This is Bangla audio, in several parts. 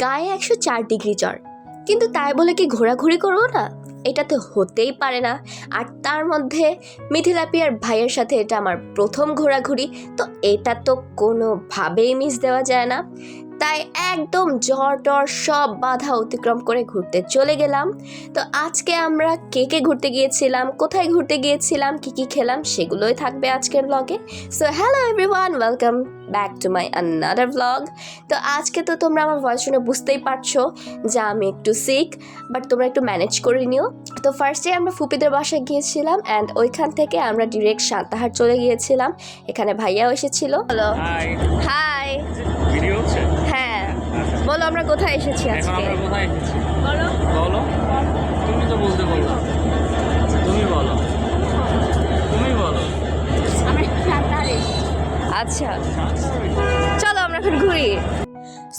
গায়ে একশো চার ডিগ্রি জ্বর। কিন্তু তাই বলে কি ঘোরাঘুরি করব না? এটা তো হতেই পারে না। আর তার মধ্যে মিথিলাপিয়ার ভাইয়ের সাথে এটা আমার প্রথম ঘোরাঘুরি, তো এটা তো কোনোভাবেই মিস দেওয়া যায় না। তাই একদম জ্বর টর সব বাধা অতিক্রম করে ঘুরতে চলে গেলাম। তো আজকে আমরা কে কে ঘুরতে গিয়েছিলাম, কোথায় ঘুরতে গিয়েছিলাম, কি কি খেলাম সেগুলোই থাকবে আজকের ব্লগে so hello everyone welcome back to my another blog তো আজকে তো তোমরা আমার ভয়েস শুনে বুঝতেই পারছ যে আমি একটু সিক বাট তোমরা একটু ম্যানেজ করে নিও। তো ফার্স্টে আমরা ফুপিদের বাসায় গিয়েছিলাম অ্যান্ড ওইখান থেকে আমরা ডিরেক্ট সান্তাহার চলে গিয়েছিলাম। এখানে ভাইয়াও এসেছিল। হ্যালো হাই হাই ভিডিও হচ্ছে? হ্যাঁ। বলো আমরা কোথায় এসেছি আজকে? আমরা কোথায় এসেছি? বলো। বলো। তুমি তো বলতে বলল। তুমি বলো। তুমি বলো। আচ্ছা। চলো আমরা এখন ঘুরি।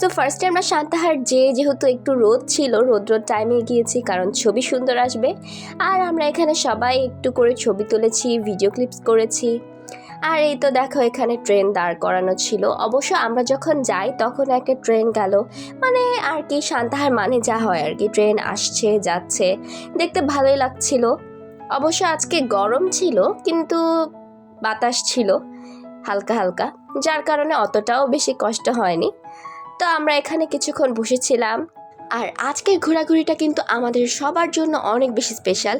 সো ফার্স্টে আমরা সান্তাহার যে যেহেতু একটু রোদ ছিল রোদ রোদ টাইমে গিয়েছি কারণ ছবি সুন্দর আসবে। আর আমরা এখানে সবাই একটু করে ছবি তুলেছি ভিডিও ক্লিপস করেছি। আর এই তো দেখো এখানে ট্রেন দাঁড় করানো ছিল। অবশ্য আমরা যখন যাই তখন একটা ট্রেন গেল। মানে আর কি সান্তাহার মানে যা হয় আর কি ট্রেন আসছে, যাচ্ছে। দেখতে ভালোই লাগছিল। অবশ্য আজকে গরম ছিল, কিন্তু বাতাস ছিল হালকা হালকা, যার কারণে অতটাও বেশি কষ্ট হয়নি। তো আমরা এখানে কিছুক্ষণ বসেছিলাম। আর আজকের ঘোরাঘুরিটা কিন্তু আমাদের সবার জন্য অনেক বেশি স্পেশাল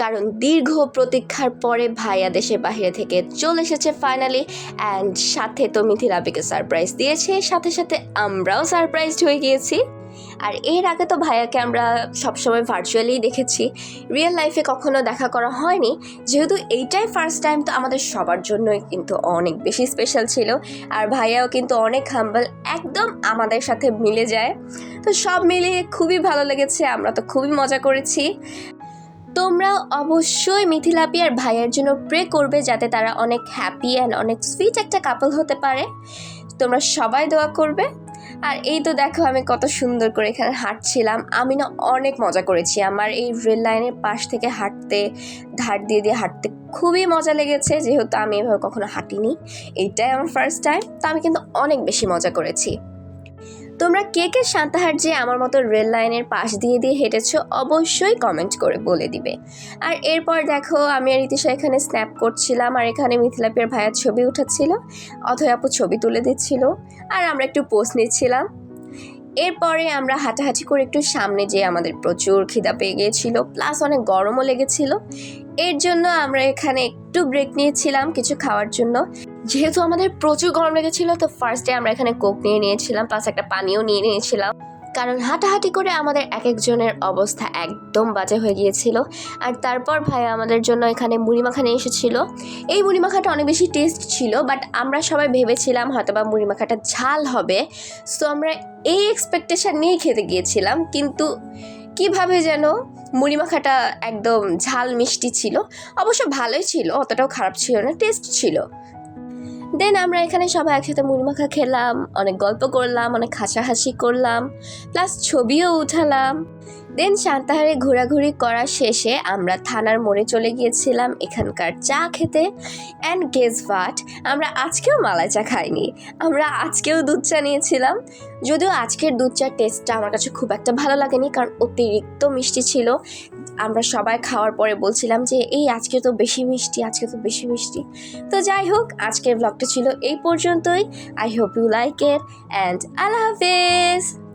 কারণ দীর্ঘ প্রতীক্ষার পরে ভাইয়া দেশের বাহিরে থেকে চলে এসেছে ফাইনালি অ্যান্ড সাথে তো মিথিলাবিকে সারপ্রাইজ দিয়েছে, সাথে সাথে আমরাও সারপ্রাইজড হয়ে গিয়েছি। আর এর আগে তো ভাইয়াকে আমরা সবসময় ভার্চুয়ালি দেখেছি। রিয়েল লাইফে কখনো দেখা করা হয়নি। যেহেতু এইটাই ফার্স্ট টাইম তো আমাদের সবার জন্যই কিন্তু অনেক বেশি স্পেশাল ছিল। আর ভাইয়াও কিন্তু অনেক হাম্বল একদম আমাদের সাথে মিলে যায়। তো সব মিলিয়ে খুবই ভালো লেগেছে, আমরা তো খুবই মজা করেছি। তোমরা অবশ্যই মিথিলাপি আর ভাইয়ের জন্য প্রে করবে যাতে তারা অনেক হ্যাপি অ্যান্ড অনেক সুইট একটা কাপল হতে পারে। তোমরা সবাই দোয়া করবে। আর এই তো দেখো আমি কত সুন্দর করে এখানে হাঁটছিলাম। আমি না অনেক মজা করেছি। আমার এই রেল লাইনের পাশ থেকে হাঁটতে, ধার দিয়ে দিয়ে হাঁটতে খুবই মজা লেগেছে। যেহেতু আমি এভাবে কখনো হাঁটিনি এইটাই আমার ফার্স্ট টাইম তো আমি কিন্তু অনেক বেশি মজা করেছি। তোমরা কে কে সান্তাহার যে আমার মতো রেল লাইনের পাশ দিয়ে দিয়ে হেঁটেছো অবশ্যই কমেন্ট করে বলে দিবে। আর এরপর দেখো, আমি আর ইতিশা এখানে স্ন্যাপ করছিলাম আর এখানে মিথিলাপিয়ার ভাইয়ার ছবি উঠাচ্ছিল অথয় আপু ছবি তুলে দিচ্ছিল, আর আমরা একটু পোস্ট নিচ্ছিলাম। এরপরে আমরা হাঁটাহাঁটি করে একটু সামনে যেয়ে আমাদের প্রচুর খিদা পেয়ে গিয়েছিল প্লাস অনেক গরমও লেগেছিল। এর জন্য আমরা এখানে একটু ব্রেক নিয়েছিলাম কিছু খাওয়ার জন্য। যেহেতু আমাদের প্রচুর গরম লেগেছিল, তো ফার্স্টে আমরা এখানে কোক নিয়ে নিয়েছিলাম প্লাস একটা পানিও নিয়ে নিয়েছিলাম। কারণ হাঁটাহাঁটি করে আমাদের এক একজনের অবস্থা একদম বাজে হয়ে গিয়েছিল। আর তারপর ভাই আমাদের জন্য এখানে মুড়ি মাখা নিয়ে এসেছিল। এই মুড়ি মাখাটা অনেক বেশি টেস্ট ছিল বাট আমরা সবাই ভেবেছিলাম হয়তো বা মুড়ি মাখাটা ঝাল হবে। সো আমরা এই এক্সপেকটেশন নিয়েই খেতে গিয়েছিলাম, কিন্তু কীভাবে যেন মুড়ি মাখাটা একদম ঝাল মিষ্টি ছিল। অবশ্য ভালোই ছিল, অতটাও খারাপ ছিল না টেস্ট ছিল। দেন আমরা এখানে সবাই একসাথে মুড়ি মাখা খেলাম, অনেক গল্প করলাম, অনেক হাসাহাসি করলাম প্লাস ছবিও উঠালাম। দেন সান্তাহারে ঘোরাঘুরি করা শেষে আমরা থানার মোড়ে চলে গিয়েছিলাম এখানকার চা খেতে। অ্যান্ড গেস ভাট আমরা আজকেও মালাই চা খাইনি। আমরা আজকেও দুধ চা নিয়েছিলাম। যদিও আজকের দুধ চার টেস্টটা আমার কাছে খুব একটা ভালো লাগেনি, কারণ অতিরিক্ত মিষ্টি ছিল। আমরা সবাই খাওয়ার পরে বলছিলাম যে, এই আজকে তো বেশি মিষ্টি, আজকে তো বেশি মিষ্টি। তো যাই হোক, আজকের ব্লগটা ছিল এই পর্যন্তই। I hope you like it and আল্লাহ হাফেজ!